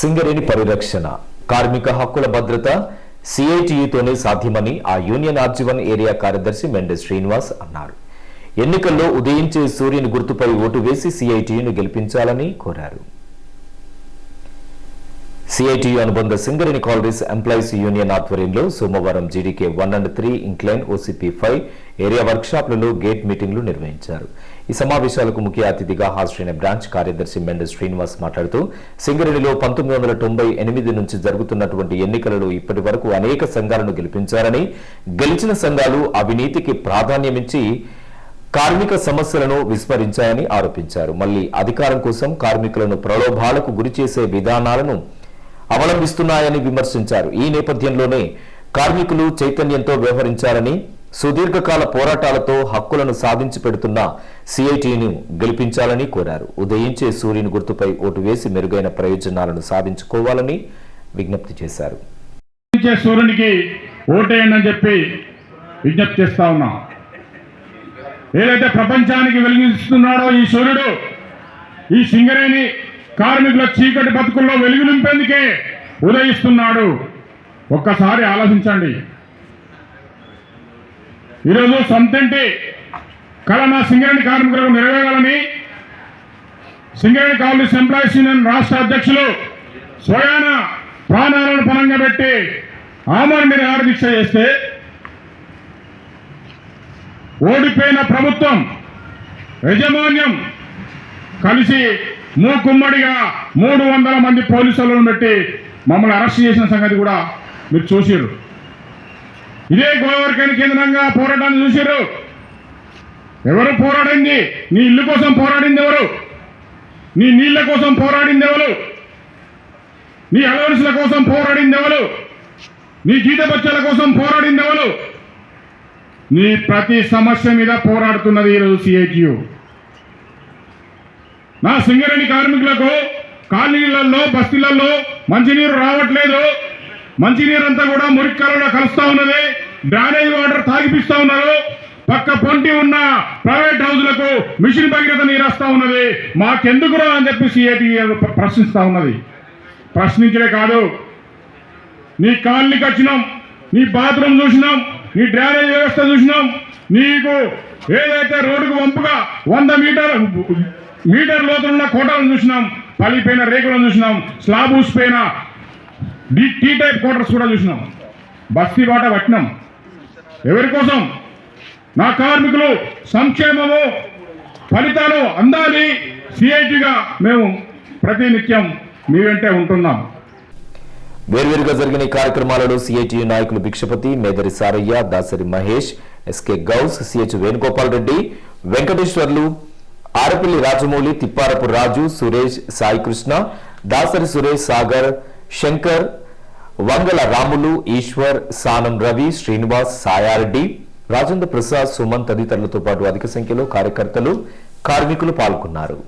సింగరేణి పరిరక్షణ కార్మిక హక్కుల భద్రత సిఐటియుతోనే సాధ్యమని ఆ యూనియన్ ఆర్జీవన్ ఏరియా కార్యదర్శి మెండే శ్రీనివాస్ అన్నారు. ఎన్నికల్లో ఉదయించే సూర్యుని గుర్తుపై ఓటు వేసి సిఐటియును గెలిపించాలని కోరారు. సిఐటియు అనుబంధ సింగరేణి కాలరీస్ ఎంప్లాయీస్ యూనియన్ ఆధ్వర్యంలో సోమవారం GDK one and three incline OCP five area వర్క్షాప్లలో gate మీటింగ్లు నిర్వహించారు. ఈ సమావేశాలకు ముఖ్య అతిథిగా హాజరైన బ్రాంచ్ కార్యదర్శి మెండ శ్రీనివాస్ మాట్లాడుతూ సింగరేణిలో పంతొమ్మిది వందల తొంభై ఎనిమిది నుంచి జరుగుతున్నటువంటి ఎన్నికలలో ఇప్పటి వరకు అనేక సంఘాలను గెలిపించారని గెలిచిన సంఘాలు అవినీతికి ప్రాధాన్యమిచ్చి కార్మిక సమస్యలను విస్మరించాయని ఆరోపించారు. మళ్ళీ అధికారం కోసం కార్మికులను ప్రలోభాలకు గురిచేసే విధానాలను అవలంబిస్తున్నాయని విమర్శించారు. ఈ నేపథ్యంలోనే కార్మికులు చైతన్యంతో వ్యవహరించారని సుదీర్ఘకాల పోరాటాలతో హక్కులను సాధించి పెడుతున్న సిఐటిను గెలిపించాలని కోరారు. ఉదయించే సూర్యుని గుర్తుపై ఓటు వేసి మెరుగైన ప్రయోజనాలను సాధించుకోవాలని విజ్ఞప్తి చేశారు. సూర్యునికి ఓటేయండి అని చెప్పి విజ్ఞప్తి చేస్తా ఉన్నాం. ఏదైతే ప్రపంచానికి వెలిగిస్తున్నాడో ఈ సూర్యుడు ఈ సింగరేణి కార్మికుల చీకటి బతుకుల్లో వెలుగు నింపేందుకే ఉదయిస్తున్నాడు. ఒక్కసారి ఆలోచించండి. ఈరోజు సొంతంటి కలనా సింగరేణి కార్మికులకు నెరవేరాలని సింగరేణి కాలనీస్ ఎంప్లాయీస్ యూనియన్ రాష్ట్ర అధ్యక్షులు స్వయాన ప్రాణాలను పణంగా పెట్టి ఆమరణ నిరాహార దీక్ష చేస్తే ఓడిపోయిన ప్రభుత్వం యజమాన్యం కలిసి మూకుమ్మడిగా మూడు వందల మంది పోలీసులను పెట్టి మమ్మల్ని అరెస్ట్ చేసిన సంగతి కూడా మీరు చూసారు ఇదే గోదావరికని కేంద్రంగా పోరాటాన్ని చూసారు ఎవరు పోరాడింది? నీ ఇల్లు కోసం పోరాడింది ఎవరు? నీ నీళ్ళ కోసం పోరాడింది ఎవరు? నీ అలవరుసల కోసం పోరాడింది ఎవరు? నీ గీత కోసం పోరాడింది ఎవరు? నీ ప్రతి సమస్య మీద పోరాడుతున్నది ఈరోజు సిఐటియు నా సింగరేణి కార్మికులకు కాలనీలలో బస్తీలలో మంచినీరు రావట్లేదు. మంచినీరు అంతా కూడా మురికాలలో కలుస్తూ ఉన్నది. డ్రైనేజ్ వాటర్ తాగిపిస్తా ఉన్నారు. పక్క పొంటి ఉన్న ప్రైవేట్ హౌస్లకు మిషన్ భగీరథ నీరు వస్తూ ఉన్నది. మాకెందుకురా అని చెప్పి సిఐటి ప్రశ్నిస్తూ ఉన్నది. ప్రశ్నించడే కాదు. నీ కాలనీకి వచ్చినాం నీ బాత్రూమ్ చూసినాం నీ డ్రైనేజ్ వ్యవస్థ చూసినాం. నీకు ఏదైతే రోడ్డుకు వంపుగా వంద మీటర్ మీటర్ లోతున్న కోటలను చూసినాం పలిపోయిన రేకులను చూసినాం స్లాబూస్ పైన డి టీ టైప్ క్వార్టర్స్ కూడా చూసినాం. బస్తీ బాట పట్టినాం. ఎవరి కోసం? నా కార్మికులు సంక్షేమము ఫలితాలు అందాలి. సిఐటిగా మేము ప్రతినిత్యం మీ వెంటే ఉంటున్నాం. వేర్వేరుగా జరిగిన ఈ కార్యక్రమాలలో సిఐటియు నాయకులు భిక్షపతి మేదరి సారయ్య దాసరి మహేష్ ఎస్కే గౌస్ సిహెచ్ వేణుగోపాల్ రెడ్డి వెంకటేశ్వర్లు ఆరపల్లి రాజమౌళి తిప్పారపు రాజు సురేష్ సాయికృష్ణ దాసరి సురేష్ సాగర్ శంకర్ వంగల రాములు ఈశ్వర్ సానం రవి శ్రీనివాస్ సాయారెడ్డి రాజేంద్ర ప్రసాద్ సుమన్ తదితరులతో పాటు అధిక సంఖ్యలో కార్యకర్తలు కార్మికులు పాల్గొన్నారు.